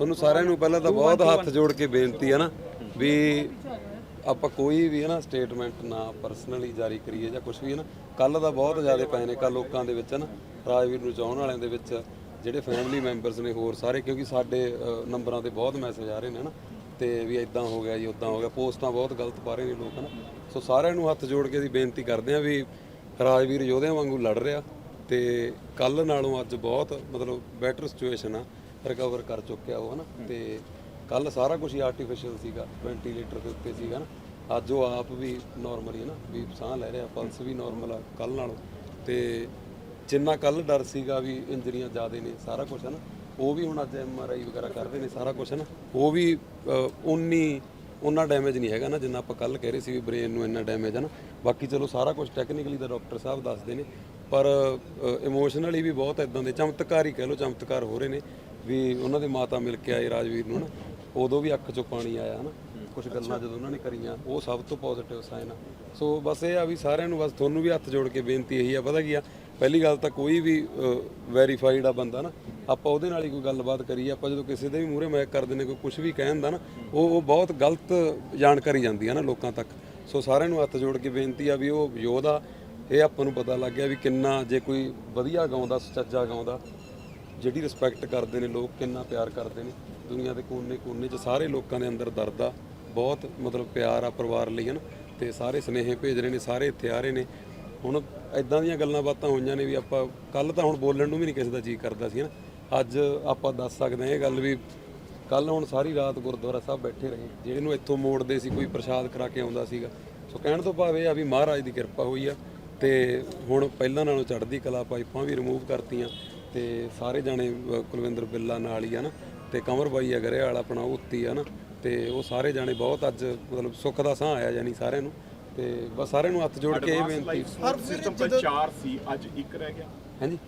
ਤੁਹਾਨੂੰ ਸਾਰਿਆਂ ਨੂੰ ਪਹਿਲਾਂ ਤਾਂ ਬਹੁਤ ਹੱਥ ਜੋੜ ਕੇ ਬੇਨਤੀ ਹੈ ਨਾ ਵੀ ਆਪਾਂ ਕੋਈ ਵੀ ਹੈ ਨਾ ਸਟੇਟਮੈਂਟ ਨਾ ਪਰਸਨਲੀ ਜਾਰੀ ਕਰੀਏ ਜਾਂ ਕੁਝ ਵੀ ਹੈ ਨਾ ਕੱਲ ਦਾ ਬਹੁਤ ਜ਼ਿਆਦਾ ਪਏ ਨੇ ਕੱਲ ਲੋਕਾਂ ਦੇ ਵਿੱਚ ਹੈ ਨਾ ਰਾਜਵੀਰ ਨੂੰ ਚਾਹਣ ਵਾਲਿਆਂ ਦੇ ਵਿੱਚ ਜਿਹੜੇ ਫੈਮਿਲੀ ਮੈਂਬਰਸ ਨੇ ਹੋਰ ਸਾਰੇ ਕਿਉਂਕਿ ਸਾਡੇ ਨੰਬਰਾਂ ਤੇ ਬਹੁਤ ਮੈਸੇਜ ਆ ਰਹੇ ਨੇ ਨਾ ਤੇ ਵੀ ਇਦਾਂ ਹੋ ਗਿਆ ਜੀ ਉਦਾਂ ਹੋ ਗਿਆ ਪੋਸਟਾਂ ਬਹੁਤ ਗਲਤ ਪਾ ਰਹੇ ਨੇ ਲੋਕ ਹਨਾ ਸੋ ਸਾਰਿਆਂ ਨੂੰ ਹੱਥ ਜੋੜ ਕੇ ਅਸੀਂ ਬੇਨਤੀ ਕਰਦੇ ਹਾਂ ਵੀ ਰਾਜਵੀਰ ਯੋਧਿਆਂ ਵਾਂਗੂ ਲੜ ਰਿਹਾ ਤੇ ਕੱਲ ਨਾਲੋਂ ਅੱਜ ਬਹੁਤ ਮਤਲਬ ਬੈਟਰ ਸਿਚੁਏਸ਼ਨ ਆ। ਰਿਕਵਰ ਕਰ ਚੁੱਕਿਆ ਉਹ ਹਨਾ? ਤੇ ਕੱਲ ਸਾਰਾ ਕੁਝ ਹੀ ਆਰਟੀਫੀਸ਼ੀਅਲ ਸੀਗਾ ਵੈਂਟੀਲੇਟਰ ਦੇ ਉੱਤੇ ਸੀਗਾ ਨਾ ਅੱਜ ਉਹ ਆਪ ਵੀ ਨਾਰਮਲੀ ਹੈ ਨਾ ਵੀ ਸਾਹ ਲੈ ਰਿਹਾ ਪਲਸ ਵੀ ਨਾਰਮਲ ਆ ਕੱਲ ਨਾਲੋਂ। ਤੇ ਜਿੰਨਾ ਕੱਲ ਡਰ ਸੀਗਾ ਵੀ ਇੰਜਰੀਆਂ ਜ਼ਿਆਦੇ ਨੇ ਸਾਰਾ ਕੁਝ ਹੈ ਨਾ ਉਹ ਵੀ ਹੁਣ ਅੱਜ ਐਮ ਆਰ ਆਈ ਵਗੈਰਾ ਕਰਦੇ ਨੇ ਸਾਰਾ ਕੁਝ ਹੈ ਨਾ ਉਹ ਵੀ ਉਨੀ ਉਹਨਾਂ ਡੈਮੇਜ ਨਹੀਂ ਹੈਗਾ ਨਾ ਜਿੰਨਾ ਆਪਾਂ ਕੱਲ ਕਹਿ ਰਹੇ ਸੀ ਵੀ ਬ੍ਰੇਨ ਨੂੰ ਇੰਨਾ ਡੈਮੇਜ ਹੈ ਨਾ। ਬਾਕੀ ਚਲੋ ਸਾਰਾ ਕੁਝ ਟੈਕਨੀਕਲੀ ਤਾਂ ਡਾਕਟਰ ਸਾਹਿਬ ਦੱਸਦੇ ਨੇ ਪਰ ਇਮੋਸ਼ਨਲੀ ਵੀ ਬਹੁਤ ਇਦਾਂ ਦੇ ਚਮਤਕਾਰ ਹੀ ਕਹਿ ਲਓ ਚਮਤਕਾਰ ਹੋ ਰਹੇ ਨੇ ਵੀ ਉਹਨਾਂ ਦੇ ਮਾਤਾ ਮਿਲ ਕੇ ਆਏ ਰਾਜਵੀਰ ਨੂੰ ਨਾ ਉਦੋਂ ਵੀ ਅੱਖ ਚੋਂ ਪਾਣੀ ਆਇਆ ਹਨਾ ਕੁਝ ਗੱਲਾਂ ਜਦੋਂ ਉਹਨਾਂ ਨੇ ਕਰੀਆਂ ਉਹ ਸਭ ਤੋਂ ਪੋਜ਼ਿਟਿਵ ਸਾਈਨ ਆ। ਸੋ ਬਸ ਇਹ ਆ ਵੀ ਸਾਰਿਆਂ ਨੂੰ ਬਸ ਤੁਹਾਨੂੰ ਵੀ ਹੱਥ ਜੋੜ ਕੇ ਬੇਨਤੀ ਇਹੀ ਆ ਪਤਾ ਕੀ ਆ ਪਹਿਲੀ ਗੱਲ ਤਾਂ ਕੋਈ ਵੀ ਵੈਰੀਫਾਈਡ ਆ ਬੰਦਾ ਨਾ ਆਪਾਂ ਉਹਦੇ ਨਾਲ ਹੀ ਕੋਈ ਗੱਲਬਾਤ ਕਰੀਏ ਆਪਾਂ ਜਦੋਂ ਕਿਸੇ ਦੇ ਵੀ ਮੂਹਰੇ ਮੈਕ ਕਰਦੇ ਨੇ ਕੋਈ ਕੁਝ ਵੀ ਕਹਿੰਦਾ ਨਾ ਉਹ ਉਹ ਬਹੁਤ ਗਲਤ ਜਾਣਕਾਰੀ ਜਾਂਦੀ ਆ ਨਾ ਲੋਕਾਂ ਤੱਕ। ਸੋ ਸਾਰਿਆਂ ਨੂੰ ਹੱਥ ਜੋੜ ਕੇ ਬੇਨਤੀ ਆ ਵੀ ਉਹ ਯੋਧਾ ਇਹ ਆਪਾਂ ਨੂੰ ਪਤਾ ਲੱਗ ਗਿਆ ਵੀ ਕਿੰਨਾ ਜੇ ਕੋਈ ਵਧੀਆ ਗਾਉਂਦਾ, ਸੁਚੱਜਾ ਗਾਉਂਦਾ, ਜਿਹੜੀ ਰਿਸਪੈਕਟ ਕਰਦੇ ਨੇ ਲੋਕ, ਕਿੰਨਾ ਪਿਆਰ ਕਰਦੇ ਨੇ। ਦੁਨੀਆ ਦੇ ਕੋਨੇ-ਕੋਨੇ 'ਚ ਸਾਰੇ ਲੋਕਾਂ ਦੇ ਅੰਦਰ ਦਰਦ ਆ। ਬਹੁਤ ਮਤਲਬ ਪਿਆਰ ਆ ਪਰਿਵਾਰ ਲਈ, ਹਨ? ਤੇ ਸਾਰੇ ਸਨੇਹ ਭੇਜ ਰਹੇ ਨੇ, ਸਾਰੇ ਇੱਥੇ ਆ ਰਹੇ ਨੇ। ਹੁਣ ਐਦਾਂ ਦੀਆਂ ਗੱਲਾਂ ਬਾਤਾਂ ਹੋਈਆਂ ਨੇ ਵੀ ਆਪਾਂ ਕੱਲ ਤਾਂ ਹੁਣ ਬੋਲਣ ਨੂੰ ਵੀ ਨਹੀਂ ਕਿਸੇ ਦਾ ਜੀ ਕਰਦਾ ਸੀ ਨਾ ਅੱਜ ਆਪਾਂ ਦੱਸ ਸਕਦੇ ਹਾਂ ਇਹ ਗੱਲ ਵੀ ਕੱਲ ਹੁਣ ਸਾਰੀ ਰਾਤ ਗੁਰਦੁਆਰਾ ਸਾਹਿਬ ਬੈਠੇ ਰਹੇ। ਜਿਹੜੇ ਨੂੰ ਇੱਥੋਂ ਮੋੜਦੇ ਸੀ, ਕੋਈ ਪ੍ਰਸ਼ਾਦ ਕਰਾ ਕੇ ਆਉਂਦਾ ਸੀਗਾ। ਸੋ ਕਹਿਣ ਤੋਂ ਭਾਵ ਇਹ ਆ ਵੀ ਮਹਾਰਾਜ ਦੀ ਕਿਰਪਾ ਹੋਈ ਆ। ਤੇ ਹੁਣ ਪਹਿਲਾਂ ਨਾਲੋਂ ਚੜ੍ਹਦੀ ਕਲਾ ਪਾਈਪਾਂ ਵੀ ਰਿਮੂਵ ਕਰਤੀਆਂ ਤੇ ਸਾਰੇ ਜਾਣੇ ਅ, ਕੁਲਵਿੰਦਰ ਬਿੱਲਾ ਨਾਲ ਹੀ ਆ ਨਾ ਤੇ ਕਮਰ ਬਾਈ ਅਗਰੇ ਵਾਲਾ ਆਪਣਾ ਉੱਤੀ ਆ ਨਾ ਤੇ ਉਹ ਸਾਰੇ ਜਾਣੇ ਬਹੁਤ ਅੱਜ ਮਤਲਬ ਸੁੱਖ ਦਾ ਸਾਹ ਆਇਆ ਜਾਨੀ ਸਾਰਿਆਂ ਨੂੰ ਤੇ ਬਸ ਸਾਰਿਆਂ ਨੂੰ ਹੱਥ ਜੋੜ ਕੇ ਇਹ ਬੇਨਤੀ। ਹਰ ਸਿਸਟਮ ਕੱਲ 4 ਸੀ ਅੱਜ ਇੱਕ ਰਹਿ ਗਿਆ। ਹਾਂਜੀ।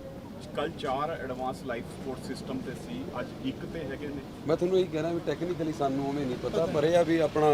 ਕੱਲ 4 ਐਡਵਾਂਸ ਲਾਈਫ ਸਪੋਰਟ ਸਿਸਟਮ ਤੇ ਸੀ ਅੱਜ ਇੱਕ ਤੇ ਹੈਗੇ ਨੇ। ਮੈਂ ਤੁਹਾਨੂੰ ਇਹੀ ਕਹਿਣਾ ਵੀ ਟੈਕਨੀਕਲੀ ਸਾਨੂੰ ਉਵੇਂ ਨਹੀਂ ਪਤਾ ਪਰ ਇਹ ਆ ਵੀ ਆਪਣਾ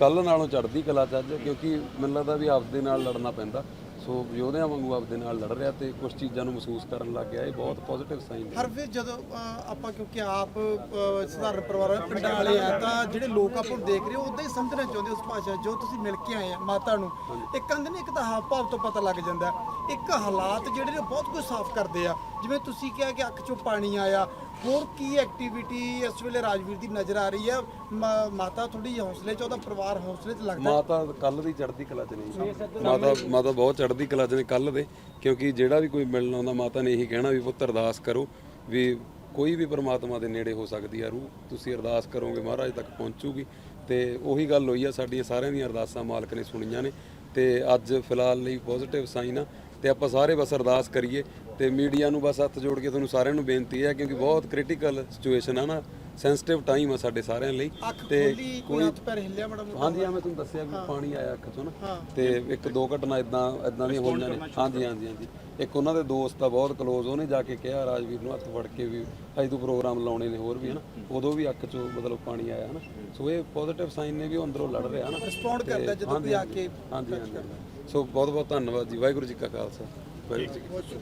ਕੱਲ ਨਾਲੋਂ ਚੜ੍ਹਦੀ ਕਲਾ ਚ ਅੱਜ ਕਿਉਂਕਿ ਮੈਨੂੰ ਲੱਗਦਾ ਵੀ ਆਪਦੇ ਨਾਲ ਲੜਨਾ ਪੈਂਦਾ। ਸੋ ਯੋਧਿਆਂ ਵਾਂਗੂ ਆਪਦੇ ਨਾਲ ਲੜ ਰਿਹਾ ਤੇ ਕੁਝ ਚੀਜ਼ਾਂ ਨੂੰ ਮਹਿਸੂਸ ਕਰਨ ਲੱਗ ਗਿਆ। ਇਹ ਬਹੁਤ ਪੋਜ਼ਿਟਿਵ ਸਾਈਨ ਹੈ। ਹਰ ਵੇ ਜਦੋਂ ਅਹ, ਆਪਾਂ ਕਿਉਂਕਿ ਆਪ ਅਹ, ਸਧਾਰਨ ਪਰਿਵਾਰ ਦੇ ਪਿੰਡਾਂ ਵਾਲੇ ਆ ਤਾਂ ਜਿਹੜੇ ਲੋਕ ਆਪਾਂ ਨੂੰ ਦੇਖ ਰਹੇ ਹੋ ਉਦਾਂ ਹੀ ਸਮਝਣਾ ਚਾਹੁੰਦੇ ਉਸ ਭਾਸ਼ਾ ਜੋ ਤੁਸੀਂ ਮਿਲ ਕੇ ਆਏ ਆ ਮਾਤਾ ਨੂੰ। ਇੱਕ ਕਹਿੰਦੇ ਨੇ ਇੱਕ ਤਾਂ ਹਾਵ ਭਾਵ ਤੋਂ ਪਤਾ ਲੱਗ ਜਾਂਦਾ। ਹੈ। ਇੱਕ ਹਾਲਾਤ ਜਿਹੜੇ ਨੇ ਬਹੁਤ ਕੁਝ ਸਾਫ਼ ਕਰਦੇ ਆ। ਜਿਵੇਂ ਤੁਸੀਂ ਕਿਹਾ ਕਿ ਅੱਖ ਚੋਂ ਪਾਣੀ ਆਇਆ ਹੋਰ ਕੀ ਐਕਟੀਵਿਟੀ ਇਸ ਵੇਲੇ ਰਾਜਵੀਰ ਦੀ ਨਜ਼ਰ ਆ ਰਹੀ ਹੈ? ਮਾ- ਮਾਤਾ ਥੋੜੀ ਹੌਸਲੇ 'ਚ ਉਹਦਾ ਪਰਿਵਾਰ ਹੌਸਲੇ 'ਚ ਲੱਗਦਾ ਮਾਤਾ ਕੱਲ ਦੀ ਚੜ੍ਹਦੀ ਕਲਾ ਚ ਨਹੀਂ। ਮਾਤਾ ਮਾਤਾ ਬਹੁਤ ਚੜ੍ਹਦੀ ਕਲਾ ਚ ਨੇ ਕੱਲ ਦੇ, ਕਿਉਂਕਿ ਜਿਹੜਾ ਵੀ ਕੋਈ ਮਿਲਣ ਆਉਂਦਾ, ਮਾਤਾ ਨੇ ਇਹੀ ਕਹਿਣਾ ਵੀ ਪੁੱਤ ਅਰਦਾਸ ਕਰੋ ਵੀ ਕੋਈ ਵੀ ਪਰਮਾਤਮਾ ਦੇ ਨੇੜੇ ਹੋ ਸਕਦੀ ਆ, ਰੂਹ ਤੁਸੀਂ ਅਰਦਾਸ ਕਰੋਗੇ, ਮਹਾਰਾਜ ਤੱਕ ਪਹੁੰਚੂਗੀ। ਤੇ ਉਹੀ ਗੱਲ ਹੋਈ ਆ, ਸਾਡੀਆਂ ਸਾਰਿਆਂ ਦੀਆਂ ਅਰਦਾਸਾਂ ਮਾਲਕ ਨੇ ਸੁਣੀਆਂ ਨੇ। ਤੇ ਅੱਜ ਫਿਲਹਾਲ ਲਈ ਪੋਜ਼ਿਟਿਵ ਸਾਈਨ ਆ ਤੇ ਆਪਾਂ ਸਾਰੇ ਬਸ ਅਰਦਾਸ ਕਰੀਏ ਤੇ ਮੀਡੀਆ ਨੂੰ ਬਸ ਹੱਥ ਜੋੜ ਕੇ ਤੁਹਾਨੂੰ ਸਾਰਿਆਂ ਨੂੰ ਬੇਨਤੀ ਹੈ ਕਿਉਂਕਿ ਬਹੁਤ ਕ੍ਰਿਟੀਕਲ ਸਿਚੁਏਸ਼ਨ ਆ ਨਾ। ਸੈਂਸਿਟਿਵ ਟਾਈਮ ਆ ਸਾਡੇ ਸਾਰਿਆਂ ਲਈ। ਖੋਲੀ ਕੋਈ ਹੱਥ ਪੈਰ ਹਿੱਲਿਆ ਮੈਡਮ ਹਾਂਜੀ ਆ ਮੈਂ ਤੁਹਾਨੂੰ ਦੱਸਿਆ ਵੀ ਪਾਣੀ ਆਇਆ ਅੱਖ ਚੋਂ ਨਾ। ਤੇ ਇੱਕ ਦੋ ਘਟਨਾ ਇਦਾਂ ਇਦਾਂ ਦੀਆਂ ਹੋਈਆਂ ਨੇ। ਹਾਂਜੀ ਹਾਂਜੀ ਹਾਂਜੀ। ਇੱਕ ਉਹਨਾਂ ਦੇ ਦੋਸਤ ਆ ਬਹੁਤ ਕਲੋਜ਼ ਉਹਨੇ ਜਾ ਕੇ ਕਿਹਾ ਰਾਜਵੀਰ ਨੂੰ ਹੱਥ ਫੜ ਕੇ ਵੀ ਅੱਜ ਤੂੰ ਪ੍ਰੋਗਰਾਮ ਲਾਉਣੇ ਨੇ ਹੋਰ ਵੀ ਹਨਾ ਉਦੋਂ ਵੀ ਅੱਖ ਚੋਂ ਮਤਲਬ ਪਾਣੀ ਆਇਆ ਹਨਾ ਸੋ ਇਹ ਪੋਜ਼ਿਟਿਵ ਸਾਈਨ ਨੇ ਵੀ ਉਹ ਅੰਦਰੋਂ ਲੜ ਰਿਹਾ ਹਨਾ ਰਿਸਪੌਂਡ ਕਰਦਾ ਜਦੋਂ ਕੋਈ ਆ ਕੇ ਹਾਂਜੀ ਹਾਂਜੀ। ਸੋ ਬਹੁਤ ਬਹੁਤ ਧੰਨਵਾਦ ਜੀ। ਵਾਹਿਗੁਰੂ ਜੀ ਕਾ ਖਾਲਸਾ। ਵਾਹਿਗੁਰੂ ਜੀ ਕੀ ਫਤਿਹ